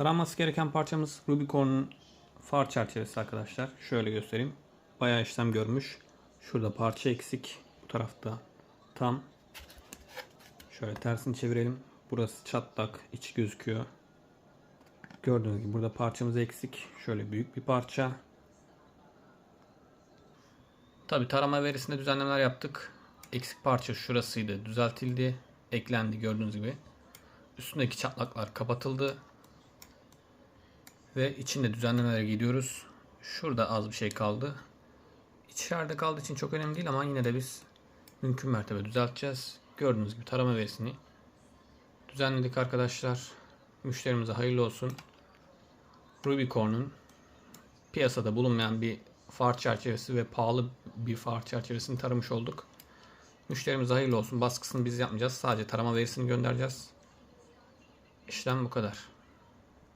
Taranması gereken parçamız Rubicon'un far çerçevesi arkadaşlar. Şöyle göstereyim. Bayağı işlem görmüş. Şurada parça eksik. Bu tarafta tam. Şöyle tersini çevirelim. Burası çatlak. içi gözüküyor. Gördüğünüz gibi burada parçamız eksik. Şöyle büyük bir parça. Tabi tarama verisinde düzenlemeler yaptık. Eksik parça şurasıydı. Düzeltildi. Eklendi gördüğünüz gibi. Üstündeki çatlaklar kapatıldı. Ve içinde düzenlemelere gidiyoruz. Şurada az bir şey kaldı. İçeride kaldığı için çok önemli değil ama yine de biz mümkün mertebe düzelteceğiz. Gördüğünüz gibi tarama verisini düzenledik arkadaşlar. Müşterimize hayırlı olsun. Rubicon'un piyasada bulunmayan bir far çerçevesi ve pahalı bir far çerçevesini taramış olduk. Müşterimize hayırlı olsun. Baskısını biz yapmayacağız. Sadece tarama verisini göndereceğiz. İşlem bu kadar.